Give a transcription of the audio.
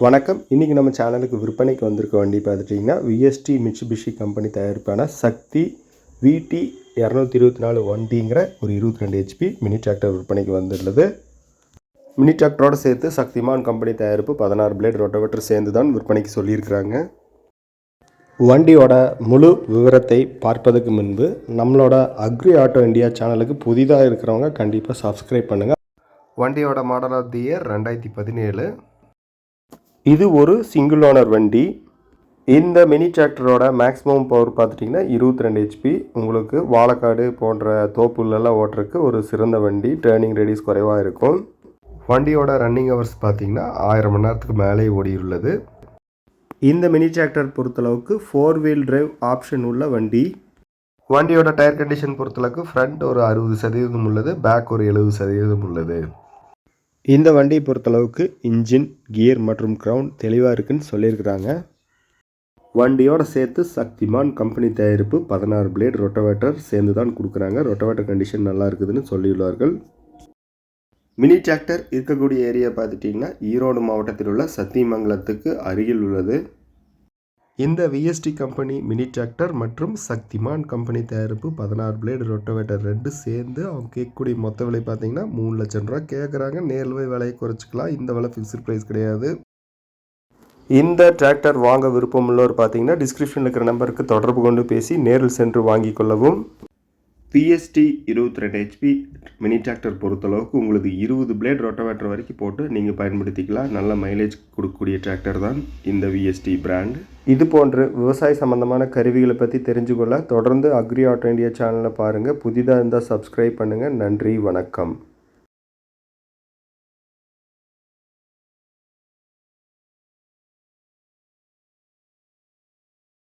வணக்கம். இன்றைக்கி நம்ம சேனலுக்கு விற்பனைக்கு வந்திருக்க வண்டி பார்த்துட்டிங்கன்னா விஎஸ்டி மிட்சுபிஷி கம்பெனி தயாரிப்பான சக்தி விடி இரநூத்தி இருபத்தி நாலு வண்டிங்கிற ஒரு இருபத்தி ரெண்டு ஹெச்பி மினி டிராக்டர் விற்பனைக்கு வந்துள்ளது. மினி டிராக்டரோடு சேர்த்து சக்திமான் கம்பெனி தயாரிப்பு பதினாறு பிளேட் ரொட்டோவேட்டர் சேர்ந்து தான் விற்பனைக்கு சொல்லியிருக்கிறாங்க. வண்டியோட முழு விவரத்தை பார்ப்பதற்கு முன்பு நம்மளோட அக்ரி ஆட்டோ இந்தியா சேனலுக்கு புதிதாக இருக்கிறவங்க கண்டிப்பாக சப்ஸ்கிரைப் பண்ணுங்கள் வண்டியோட மாடல் ஆஃப் தி இயர் ரெண்டாயிரத்தி பதினேழு. இது ஒரு சிங்கிள் ஓனர் வண்டி. இந்த மினி டிராக்டரோட மேக்ஸிமம் பவர் பார்த்துட்டிங்கன்னா இருபத்தி ரெண்டு ஹெச்பி உங்களுக்கு வாழைக்காடு போன்ற தோப்புலெல்லாம் ஓட்டுறதுக்கு ஒரு சிறந்த வண்டி. டேர்னிங் ரேடியஸ் குறைவாக இருக்கும். வண்டியோட ரன்னிங் ஹவர்ஸ் பார்த்தீங்கன்னா ஆயிரம் மணி நேரத்துக்கு மேலே ஓடியுள்ளது. இந்த மினி டிராக்டர் பொறுத்தளவுக்கு ஃபோர் வீல் டிரைவ் ஆப்ஷன் உள்ள வண்டி. வண்டியோட டயர் கண்டிஷன் பொறுத்தளவுக்கு ஃப்ரண்ட் ஒரு அறுபது சதவீதம் உள்ளது பேக் ஒரு எழுபது சதவீதம் உள்ளது. இந்த வண்டியை பொறுத்தளவுக்கு இன்ஜின் கியர் மற்றும் க்ரௌண்ட் தெளிவாக இருக்குன்னு சொல்லியிருக்கிறாங்க. வண்டியோடு சேர்த்து சக்திமான் கம்பெனி தயாரிப்பு பதினாறு பிளேட் ரொட்டவேட்டர் சேர்ந்து தான் கொடுக்குறாங்க. ரொட்டவேட்டர் கண்டிஷன் நல்லா இருக்குதுன்னு சொல்லியுள்ளார்கள். மினி டிராக்டர் இருக்கக்கூடிய ஏரியா பார்த்துட்டிங்கன்னா ஈரோடு மாவட்டத்தில் உள்ள சத்தியமங்கலத்துக்கு அருகில் உள்ளது. இந்த விஎஸ்டி கம்பெனி மினி டிராக்டர் மற்றும் சக்திமான் கம்பெனி தயாரிப்பு பதினாறு பிளேடு ரொட்டோவேட்டர் ரெண்டு சேர்ந்து அவங்க கேட்கக்கூடிய மொத்த விலை பார்த்தீங்கன்னா மூணு லட்சம் ரூபா கேட்குறாங்க. நேரில் போய் விலையை குறைச்சிக்கலாம். இந்த விலை ஃபிக்ஸ்டு ப்ரைஸ் கிடையாது. இந்த டிராக்டர் வாங்க விருப்பம் உள்ளவர் பார்த்தீங்கன்னா டிஸ்கிரிப்ஷனில் இருக்கிற நம்பருக்கு தொடர்பு கொண்டு பேசி நேரில் சென்று வாங்கிக் கொள்ளவும். பிஎஸ்டி இருபத்தி ரெண்டு ஹெச்பி மினி டிராக்டர் பொறுத்தளவுக்கு உங்களுக்கு இருபது பிளேட் ரொட்டவேட்டர் வரைக்கும் போட்டு நீங்கள் பயன்படுத்திக்கலாம். நல்ல மைலேஜ் கொடுக்கக்கூடிய டிராக்டர் தான் இந்த விஎஸ்டி பிராண்டு இது போன்ற விவசாய சம்பந்தமான கருவிகளை பற்றி தெரிஞ்சுக்கொள்ள தொடர்ந்து அக்ரி ஆட்டோ இந்தியா சேனலை பாருங்கள் புதிதாக இருந்தால் சப்ஸ்கிரைப் பண்ணுங்கள் நன்றி வணக்கம்.